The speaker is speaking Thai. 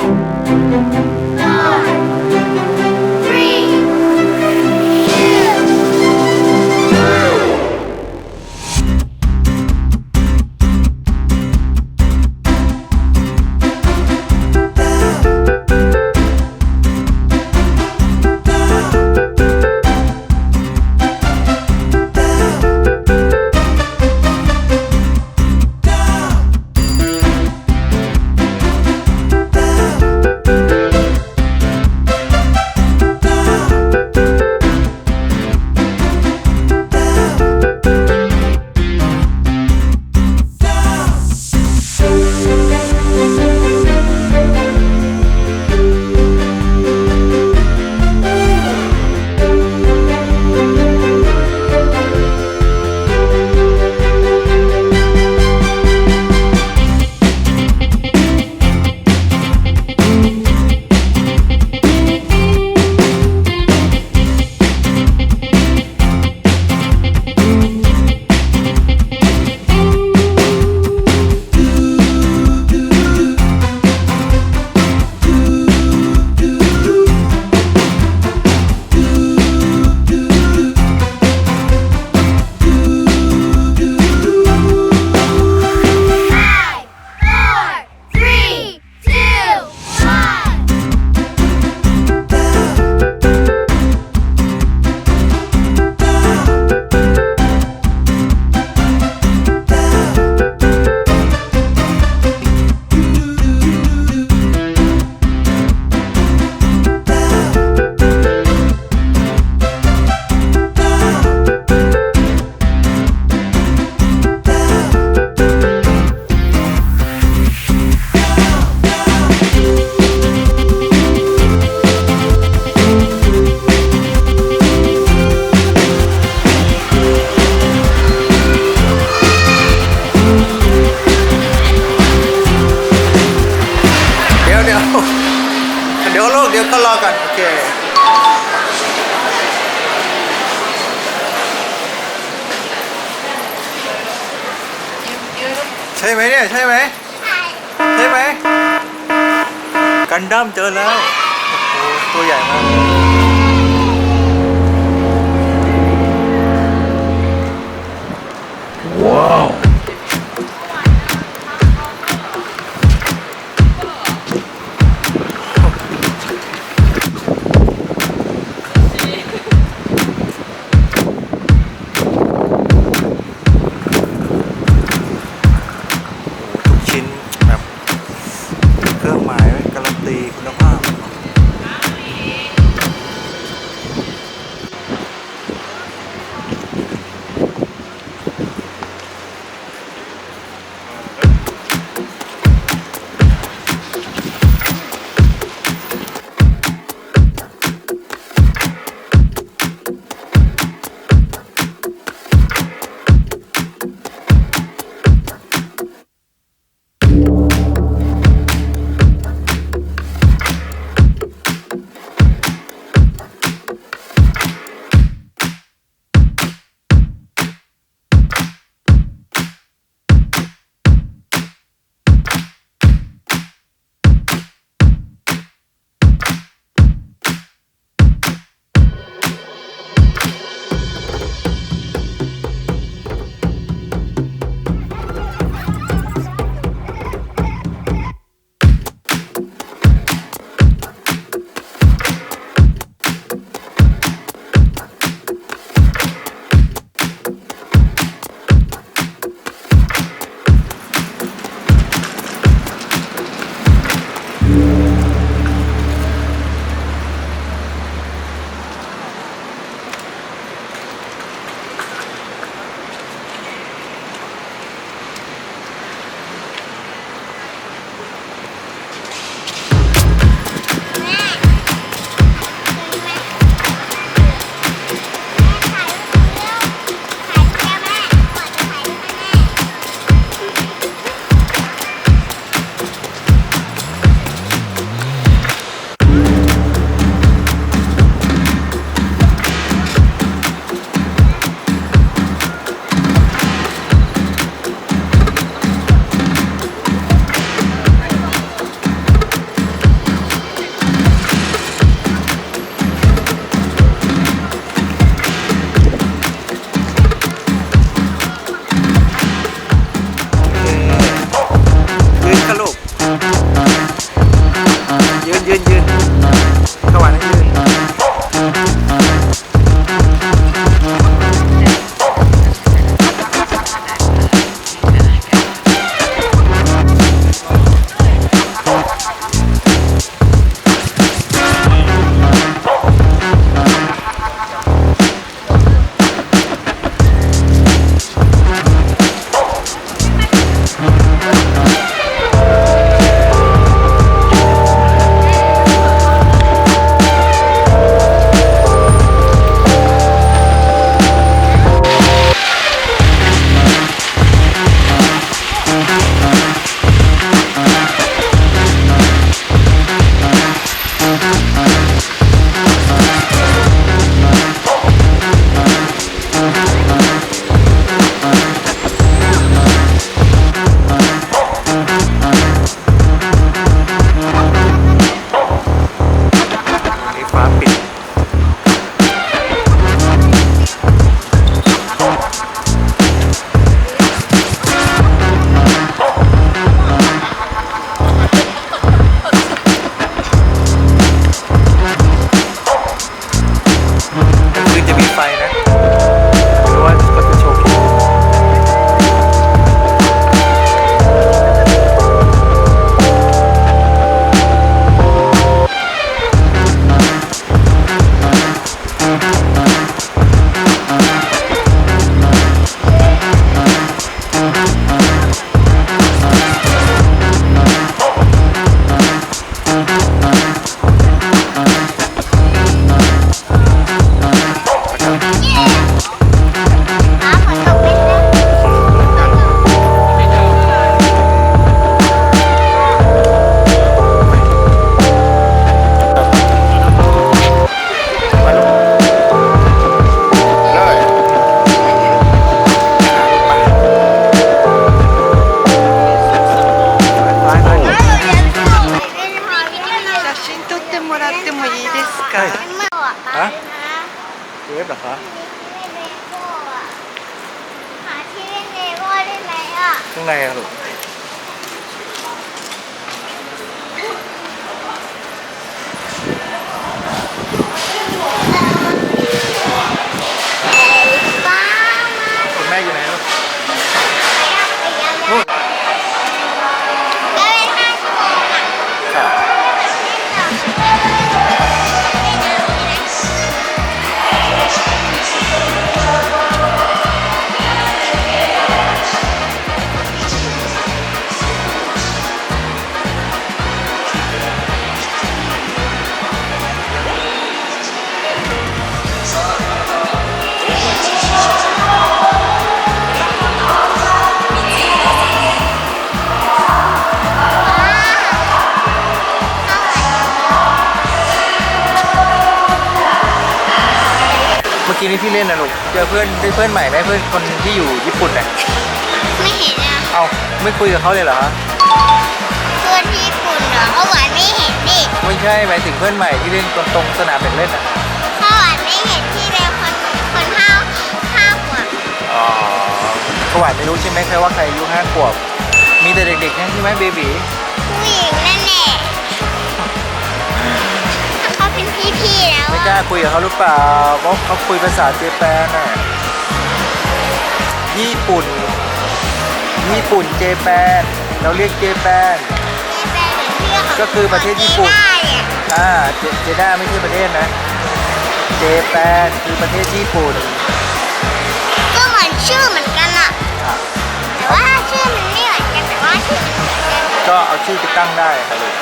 time. กันดั้มเจอแล้วโอ้ตัวใหญ่มากว้าว Yeah. yun. เวฟเหรอคะที่เล่นเลโก้อะหาที่เล่นเลโก้ได้ไหมอะข้างในอะลูก เมื่อกี้นี้ที่เล่นนะลูก เจอเพื่อนได้เพื่อนใหม่ไหมเพื่อนคนที่อยู่ญี่ปุ่นน่ะไม่เห็นอะเอาไม่คุยกับเขาเลยเหรอฮะเพื่อนที่ญี่ปุ่นเหรอเขาหวานไม่เห็นดิไม่ใช่หมายถึงเพื่อนใหม่ที่เล่นตรงตรงสนามเด็กเล่นอะเขาหวานไม่เห็นที่เร็วคนคนห้าห้าขวบอ๋อเขาหวานไม่รู้ใช่ไหมใครว่าใครอายุห้าขวบ มีแต่เด็กๆนั่นใช่ไหมเบบีผู้หญิง คุยกับเขาหรือเปล่าเพราะเขาคุยภาษาเจแปนน่ะญี่ปุ่น ญี่ปุ่นเจแปนเราเรียกเจแปน ก็คือประเทศญี่ปุ่นเจด้าเนี่ยอ่าเจเจด้าไม่ใช่ประเทศนะ เจแปนคือประเทศญี่ปุ่น ก็เหมือนชื่อเหมือนกันอะอะแต่ว่าชื่อมันไม่เหมือนกันแต่ว่าชื่อมันเหมือนกันก็เอาชื่อไปตั้งได้ครับลูก